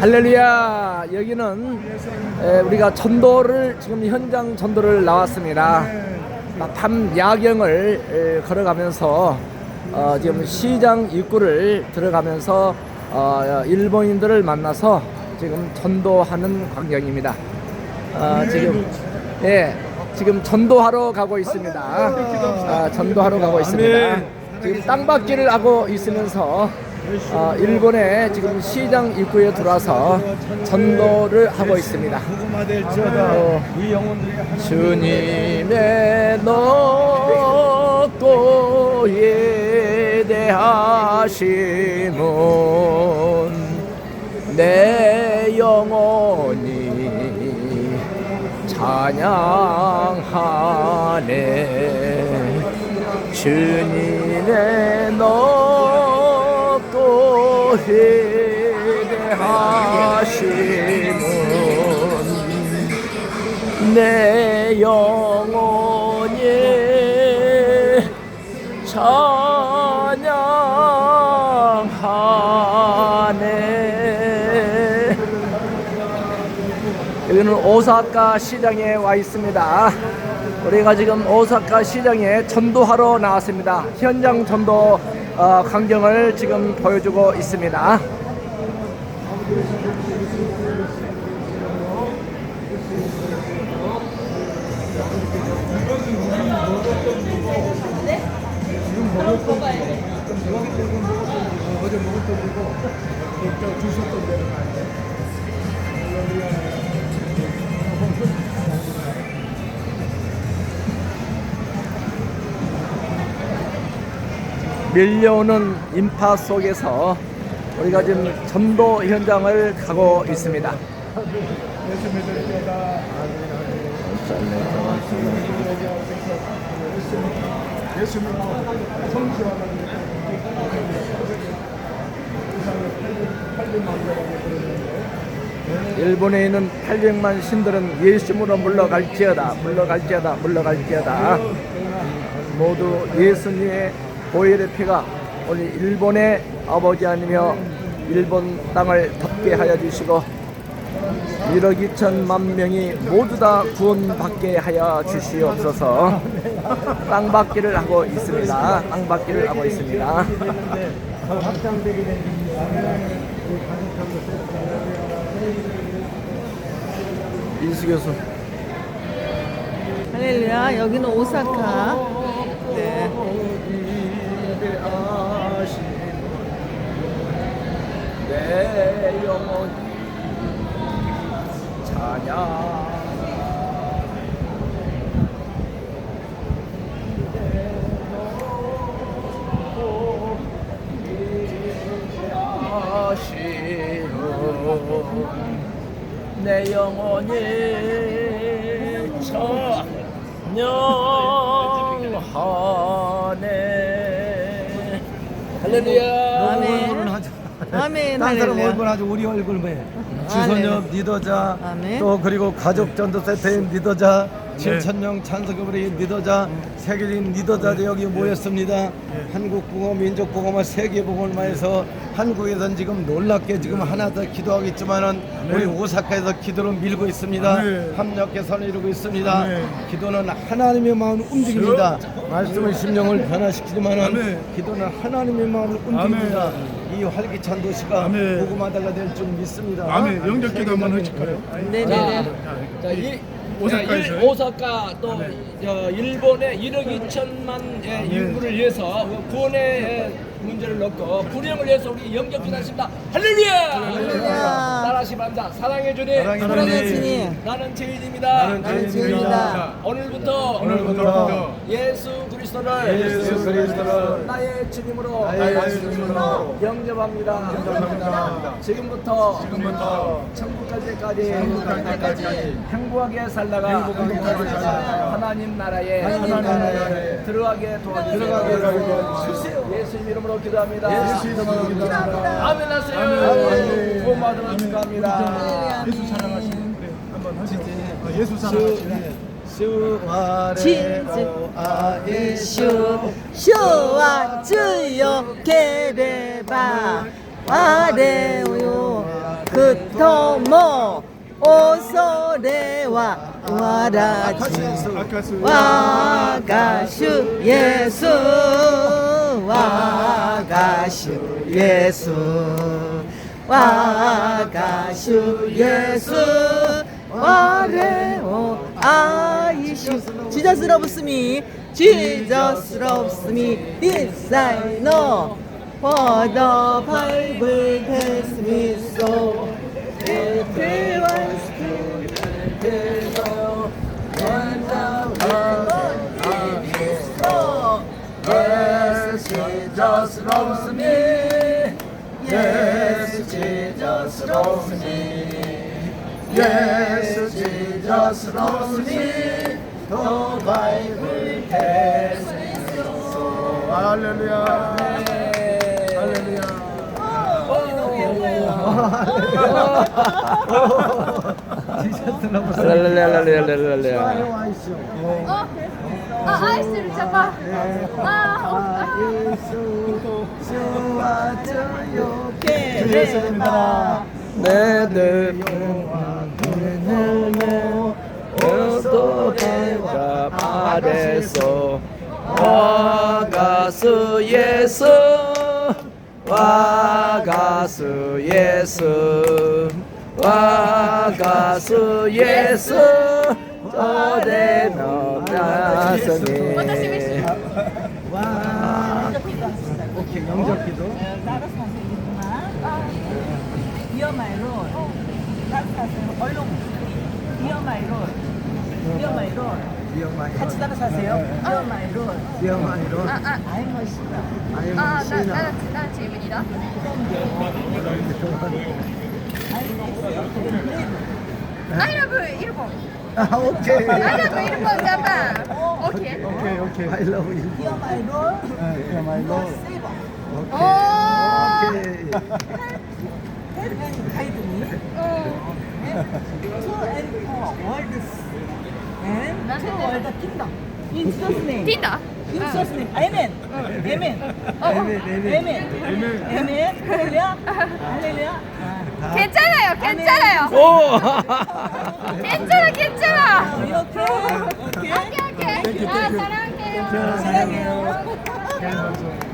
할렐루야. 여기는 에, 우리가 전도를 지금 현장 전도를 나왔습니다. 밤 야경을 에, 걸어가면서 어, 지금 시장 입구를 들어가면서 어, 일본인들을 만나서 지금 전도하는 광경입니다. 어, 지금 예 지금 전도하러 가고 있습니다. 아, 전도하러 가고 있습니다. 지금 땅받기를 하고 있으면서 어, 일본의 지금 시장 입구에 들어와서 전도를 하고 있습니다. 주님의 높고 예대하심은 내 영혼이 찬양하네 주님의 높 고 예대하심은 내 영혼이 찬양하네 여기는 오사카 시장에 와 있습니다. 우리가 지금 오사카 시장에 전도하러 나왔습니다. 현장 전도 어, 광경을 지금 보여주고 있습니다. 어제 먹었던 거고 저 주셨던 데는 아닌데 밀려오는 인파 속에서 우리가 지금 전도 현장을 가고 있습니다. 일본에 있는 800만 신들은 예수님으로 물러갈지어다 물러갈지어다 물러갈지어다 모두 예수님의 보혈의 피가 오늘 일본의 아버지 아니며 일본 땅을 덮게 하여 주시고 1억 2천만 명이 모두 다 구원받게 하여 주시옵소서. 땅받기를 하고 있습니다. 땅받기를 하고 있습니다. 인수 교수. 할렐루야 여기는 오사카 네. 내 영혼이 찬양 내 영혼이 찬양하네 할렐루야. 아멘 딴 사람 할렐루야 얼굴 하죠. 우리 얼굴 왜? 주선엽 리더자 아멘. 또 그리고 가족 전도 세트의 리더자 7천 명 찬석교부의 리더자 세계적인 리더자들이 여기 모였습니다. 한국 국어 민족 국어만 세계 복음화해서 한국에선 지금 놀랍게 지금 하나 더 기도하겠지만은 우리 오사카에서 기도를 밀고 있습니다. 합력해 선을 이루고 있습니다. 기도는 하나님의 마음을 움직입니다. 말씀은 심령을 변화시키지만은 기도는 하나님의 마음을 움직입니다. 이 활기찬 도시가. 복음화다가 될 줄 믿습니다. 아멘. 영접 기도 한번 하실까요? 네네네 자, 이, 오사카에서요? 자, 일- 오사카 또 어, 일본의 1억 2천만 의 인구를 위해서 구원의 문제를 넣고 불행을 위해서 우리 영접 기도하십니다. 할렐루야! 할렐루야. 따라하시 바랍니다. 사랑해 주님. 사랑해 사랑의 주님 나는 죄인입니다. 나는 죄인이다 오늘부터 오늘부터 예수 그리스도 를 예수 그리스도를 나의 주님으로 나의 주님으로 영접합니다. 영접합니다. 지금부터 지금부터 천국 갈 때까지 천국 갈 때까지 행복하게 살다가 행복하게 살다가 하나님 나라에 하나님 나라에 들어가게 도와주세요. 예수 이름으로 기도합니다. 예수 이름으로 기도합니다. 아멘 하세요. 구원 받으러 축하합니다. 예수 사랑하시는데 한번 하시지. 아, 예수 사랑하시는 主は霊を愛し主は強ければ我をくとも恐れはわらち我が主イエス我が主イエス我が主イエス我を愛 지저스 러브스 미 지저스 러브스 미 This I know For the Bible tells me so Everyone's Yes, Jesus loves me. Yes, Jesus loves me. Yes, loves me. The Bible tells me so. 할렐루야 할렐루야 할렐루야. 어? 아, 아이스를 잡아. 아, 어, 아. 케레마 내들 어도대 아래서 예수 와가수 예수 저대면 나서니 오케이 영접기도. You're my Lord. 따뜻하세요. 얼른. You're my Lord. You're my Lord. 같이 따라하세요. You're my Lord. 위험하게로. 아, 아, I'm a sinner. 아이 아, 나, 신아. 나는, 나는 질문이다. I love 일본. 아 오케이. I love 일본 자판. 오케이. 오케이 오케이 I love you. You're my Lord. 오. 오케이. And guide me. 어. For worlds. And kingdom. In. 어, 어. 아, 괜찮아요, 괜찮아요. 오! 괜찮아, 괜찮아. 이렇게. 오케이. 오케이. 아, 사랑해요. 사랑해요. 네,